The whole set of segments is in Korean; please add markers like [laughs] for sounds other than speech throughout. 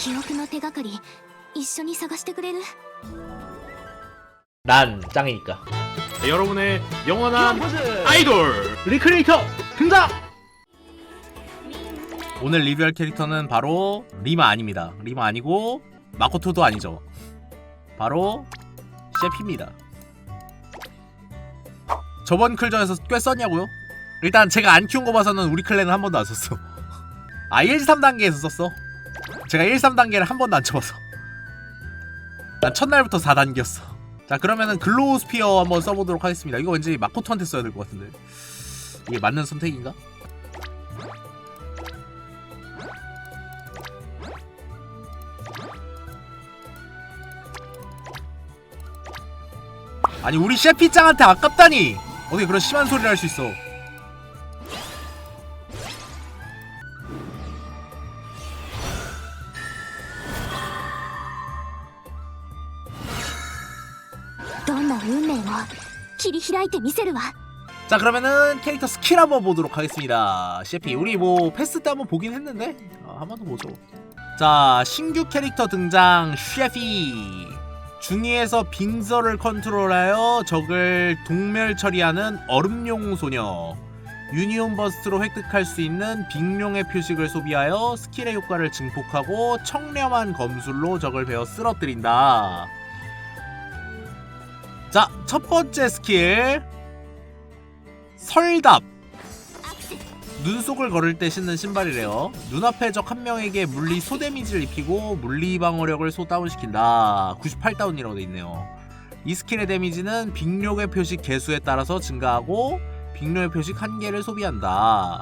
記憶の手がかり一緒に探してくれる 난 짱이니까. 네, 여러분의 영원한 포즈! 아이돌 리크레이터 등장! 오늘 리뷰할 캐릭터는 바로 리마 아닙니다. 리마 아니고 마코토도 아니죠. 바로 셰피입니다. 저번 클전에서 꽤 썼냐고요? 일단 제가 안 키운 거 봐서는 우리 클랜은 한 번도 안 썼어. [laughs] 아 1, 3단계에서 썼어. 제가 1, 3단계를 한 번도 안 쳐봐서. 난 첫날부터 4단계였어. 자 그러면은 글로우 스피어 한번 써보도록 하겠습니다. 이거 왠지 마코토한테 써야 될 것 같은데. 이게 맞는 선택인가? 아니 우리 셰피짱한테 아깝다니 어떻게 그런 심한 소리를 할 수 있어 運命も切り開いてみせるわ 자 그러면은 캐릭터 스킬 한번 보도록 하겠습니다 셰피 우리 뭐 패스 때 한번 보긴 했는데 어, 한번 더 보죠 자 신규 캐릭터 등장 셰피 중위에서 빙서를 컨트롤하여 적을 동멸 처리하는 얼음용 소녀 유니온 버스트로 획득할 수 있는 빅룡의 표식을 소비하여 스킬의 효과를 증폭하고 청렴한 검술로 적을 베어 쓰러뜨린다 자 첫 번째 스킬. 설답. 눈 속을 걸을 때 신는 신발이래요. 눈앞의 적 한 명에게 물리 소데미지를 입히고 물리 방어력을 소다운시킨다. 98다운이라고 돼 있네요. 이 스킬의 데미지는 빅룡의 표식 개수에 따라서 증가하고 빅룡의 표식 한 개를 소비한다.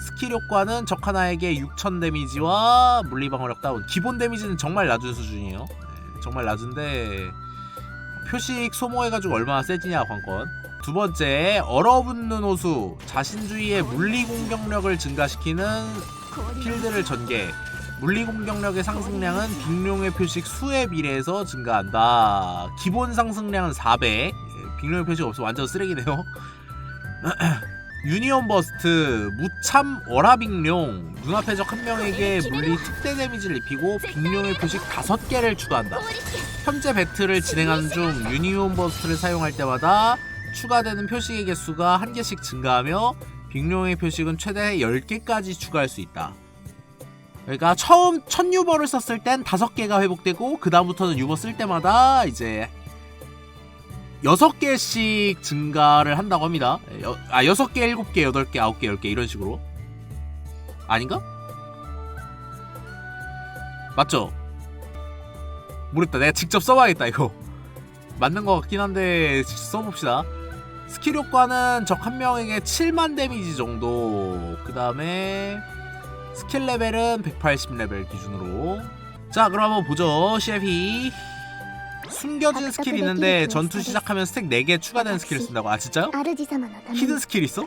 스킬 효과는 적 하나에게 6000 데미지와 물리 방어력 다운. 기본 데미지는 정말 낮은 수준이에요. 네, 정말 낮은데 표식 소모해가지고 얼마나 세지냐 관건. 두 번째 얼어붙는 호수. 자신 주위의 물리 공격력을 증가시키는 필드를 전개. 물리 공격력의 상승량은 빅룡의 표식 수에 비례해서 증가한다. 기본 상승량은 4배. 예, 빅룡의 표식 없으면 완전 쓰레기네요. [clears throat] 유니온 버스트 무참 월화빅룡 눈앞의 적 한 명에게 물리 특대 데미지를 입히고 빅룡의 표식 5개를 추가한다 현재 배틀을 진행하는 중 유니온 버스트를 사용할 때마다 추가되는 표식의 개수가 한 개씩 증가하며 빅룡의 표식은 최대 10개까지 추가할 수 있다. 그러니까 처음 첫 유버를 썼을 땐 5개가 회복되고 그 다음부터는 유버 쓸 때마다 이제 6개씩 증가를 한다고 합니다. 여, 아 6개, 7개, 8개, 9개, 10개 이런 식으로. 아닌가? 맞죠? 모르겠다. 내가 직접 써봐야겠다, 이거. 맞는 것 같긴 한데, 써봅시다. 스킬 효과는 적 한 명에게 7만 데미지 정도. 그 다음에, 스킬 레벨은 180레벨 기준으로. 자, 그럼 한번 보죠. 셰피. 숨겨진 스킬 있는데 전투 시작하면 스택 4개 추가되는 스킬을 쓴다고. 아, 진짜요? 히든 스킬 있어?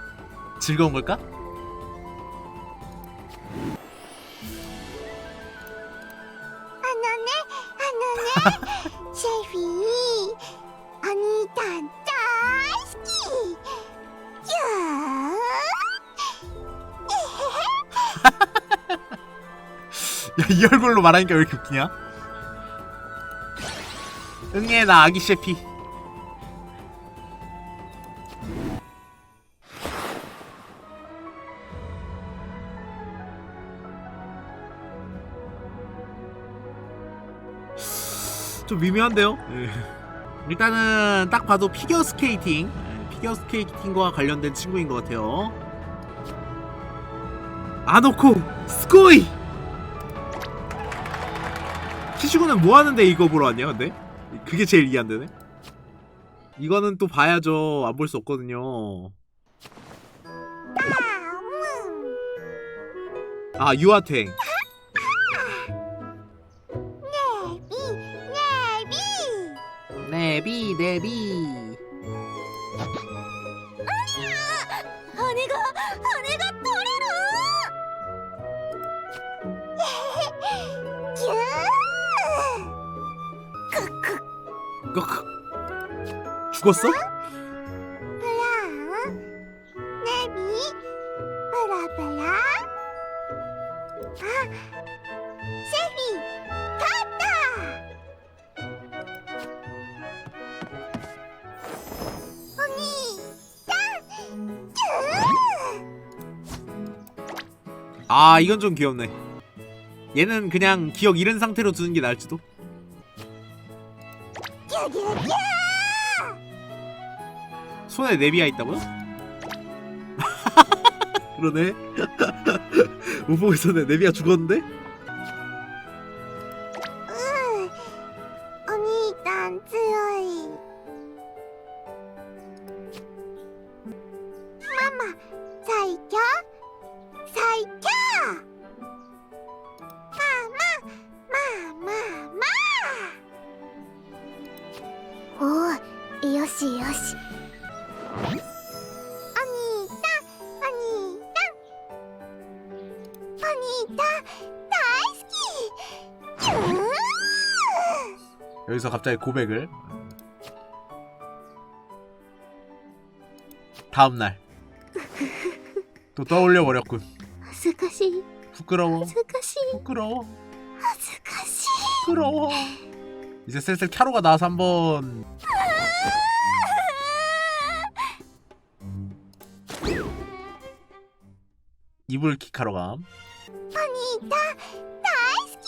즐거운 걸까? 안하네 안하네 [laughs] 셰피 언니 단다스키 야이 얼굴로 말하니까 왜 이렇게 웃기냐? 응애 나 아기 셰피 좀 미묘한데요? 네. 일단은 딱 봐도 피겨 스케이팅, 예, 피겨 스케이팅과 관련된 친구인 것 같아요. 아노코 스코이. 키시고는 뭐 하는데 이거 보러 왔냐 근데? 그게 제일 이해 안 되네. 이거는 또 봐야죠. 안 볼 수 없거든요. 아 유아탱. 내비 내비 아니야! 아내가, 아내가 토르루! 유! 크크. 죽었어? 어? 아 이건 좀 귀엽네 얘는 그냥 기억 잃은 상태로 두는 게 나을지도 손에 내비아 있다고요? [laughs] 그러네 [laughs] 우봉이 손에 내비아 죽었는데? 어, 아니 난 지... 여기서 갑자기 고백을 다음날 또 떠올려 버렸군 恥ずかしい 부끄러워 恥ずかしい 부끄러워 恥ずかしい 부끄러워 이제 슬슬 캬로가 나와서 한번 이불 킥하러 감 お兄さん大好き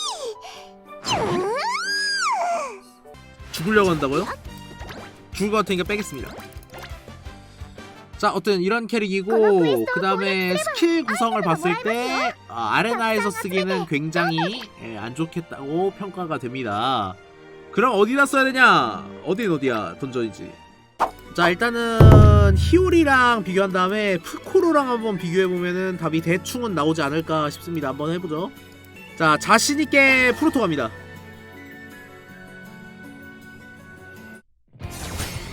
ぎゅー 죽으려고 한다고요? 죽을 것 같으니까 빼겠습니다. 자, 어떤 이런 캐릭이고 그 다음에 스킬 구성을 봤을 때 아, 아레나에서 쓰기는 굉장히 예, 안 좋겠다고 평가가 됩니다. 그럼 어디다 써야 되냐? 어딘 어디야? 던전이지. 자, 일단은 히오리랑 비교한 다음에 프코로랑 한번 비교해 보면은 답이 대충은 나오지 않을까 싶습니다. 한번 해보죠. 자, 자신 있게 프로토 갑니다.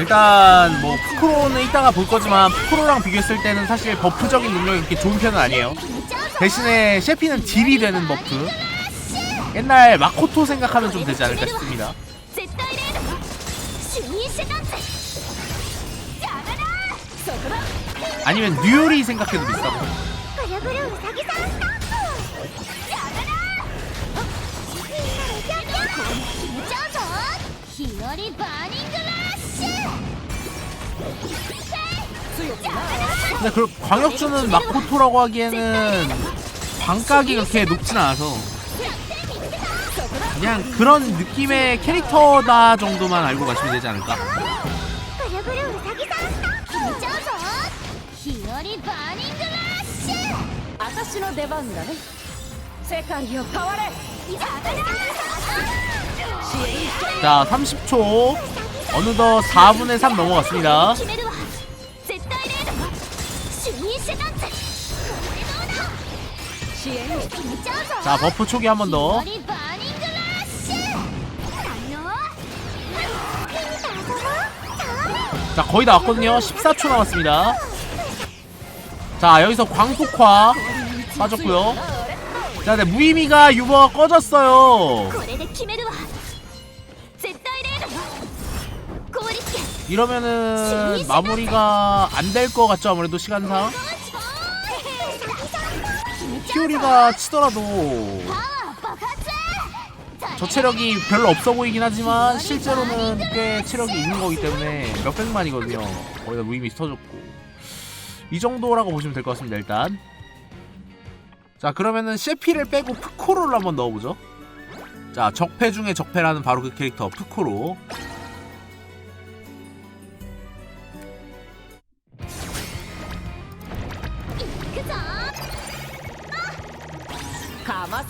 일단 뭐 푸크로는 이따가 볼 거지만 푸크로랑 비교했을 때는 사실 버프적인 능력이 그렇게 좋은 편은 아니에요. 대신에 셰피는 딜이 되는 버프. 옛날 마코토 생각하면 좀 되지 않을까 싶습니다. 아니면 뉴리 생각해도 비슷하고. 히어리 바닝글라 근데 그 광역주는 마코토라고 하기에는 방각이 그렇게 높진 않아서 그냥 그런 느낌의 캐릭터다 정도만 알고 가시면 되지 않을까? 자 30초. 어느덧 4분의 3 넘어갔습니다. 자, 버프 초기 한 번 더. 자, 거의 다 왔거든요. 14초 남았습니다. 자, 여기서 광폭화 빠졌고요. 자, 네, 무의미가 유버가 꺼졌어요. 이러면은 마무리가 안 될 것 같죠 아무래도 시간상? 피오리가 치더라도. 저 체력이 별로 없어 보이긴 하지만 실제로는 꽤 체력이 있는 거기 때문에 몇백만이거든요. 거의 다 무의미 스터졌고. 이 정도라고 보시면 될 것 같습니다 일단. 자 그러면은 셰피를 빼고 푸코로를 한번 넣어보죠. 자 적패 중에 적패라는 바로 그 캐릭터 푸코로. かま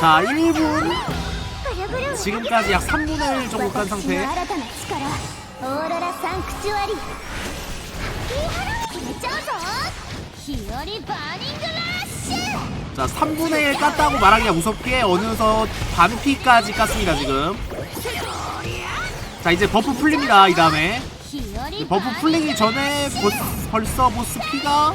자 1분 지금까지 약 3분의 1 정도 간 상태. 자 3분의 1 깠다고 말하기가 무섭게 어느덧 반피까지 깠습니다 지금. 자 이제 버프 풀립니다 이 다음에. 버프 풀리기 전에 보, 벌써 보스 피가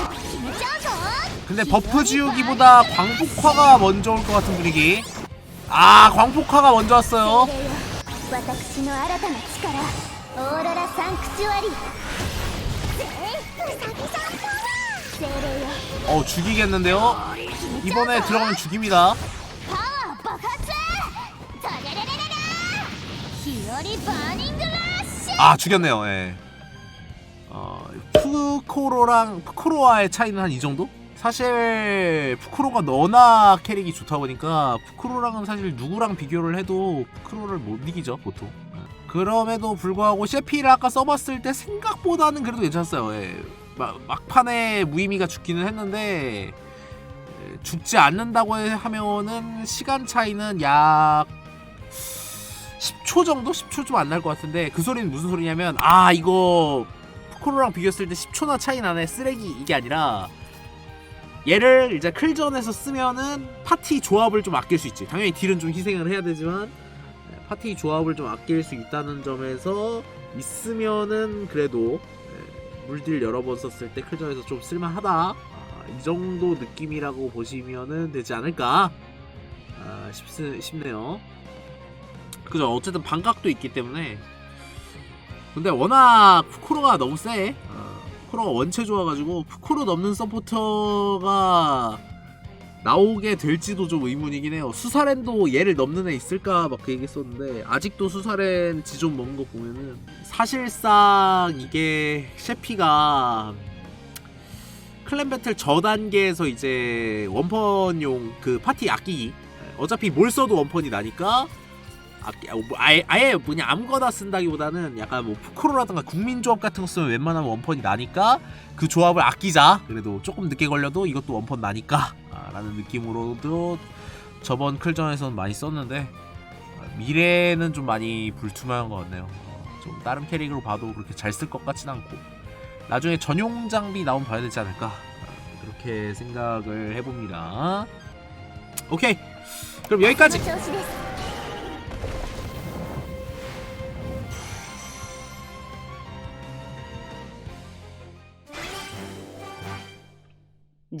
근데 버프 지우기보다 광폭화가 먼저 올 것 같은 분위기. 아 광폭화가 먼저 왔어요. 어 죽이겠는데요? 이번에 들어가면 죽입니다. 아 죽였네요. 예. 어, 푸코로랑 푸코로와의 차이는 한 이 정도? 사실 푸크로가 너나 캐릭이 좋다 보니까 푸크로랑은 사실 누구랑 비교를 해도 푸크로를 못 이기죠 보통. 예. 그럼에도 불구하고 셰피를 아까 써봤을 때 생각보다는 그래도 괜찮았어요. 예. 마- 막판에 무의미가 죽기는 했는데 예, 죽지 않는다고 하면은 시간 차이는 약 10초 정도? 10초 좀 안 날 것 같은데 그 소리는 무슨 소리냐면 아 이거 푸코로랑 비교했을 때 10초나 차이 나네 쓰레기 이게 아니라 얘를 이제 클전에서 쓰면은 파티 조합을 좀 아낄 수 있지. 당연히 딜은 좀 희생을 해야 되지만 네, 파티 조합을 좀 아낄 수 있다는 점에서 있으면은 그래도 네, 물딜 여러 번 썼을 때 클전에서 좀 쓸만하다. 아, 이 정도 느낌이라고 보시면은 되지 않을까? 아, 싶, 싶네요. 그죠? 어쨌든 반각도 있기 때문에. 근데 워낙 푸코로가 너무 세 어, 푸코로가 원체 좋아가지고 푸코로 넘는 서포터가 나오게 될지도 좀 의문이긴 해요. 수사렌도 얘를 넘는 애 있을까 막 그 얘기 했었는데 아직도 수사렌 지존 먹은 거 보면은 사실상 이게 셰피가 클랜 배틀 저 단계에서 이제 원펀용 그 파티 아끼기. 어차피 뭘 써도 원펀이 나니까 아, 뭐 아예, 아예 뭐냐 아무거나 쓴다기보다는 약간 뭐 푸크로라든가 국민조합 같은 거 쓰면 웬만하면 원펀이 나니까 그 조합을 아끼자. 그래도 조금 늦게 걸려도 이것도 원펀 나니까. 아, 라는 느낌으로도 저번 클전에서는 많이 썼는데 아, 미래는 좀 많이 불투명한 것 같네요. 어, 좀 다른 캐릭으로 봐도 그렇게 잘 쓸 것 같진 않고. 나중에 전용 장비 나오면 봐야 되지 않을까? 아, 그렇게 생각을 해봅니다. 오케이. 그럼 여기까지 この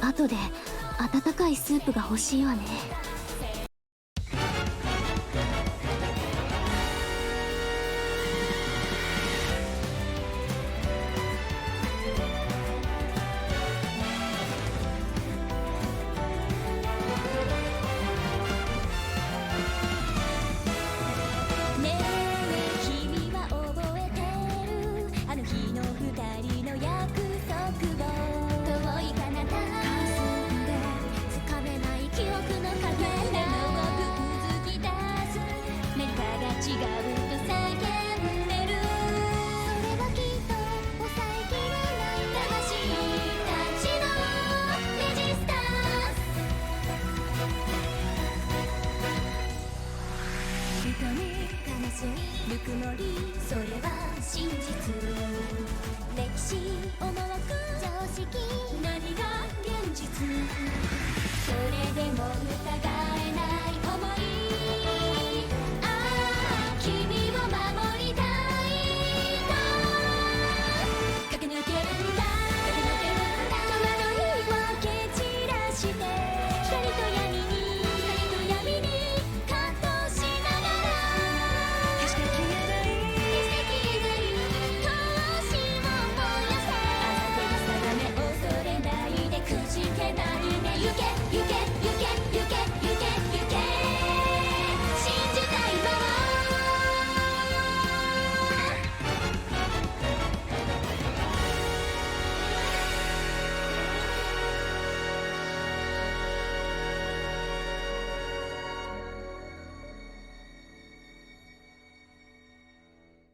後で温かいスープが欲しいわね。人に悲しぬくもりそれは真実歴史思惑常識何が現実。それでも疑えない思い。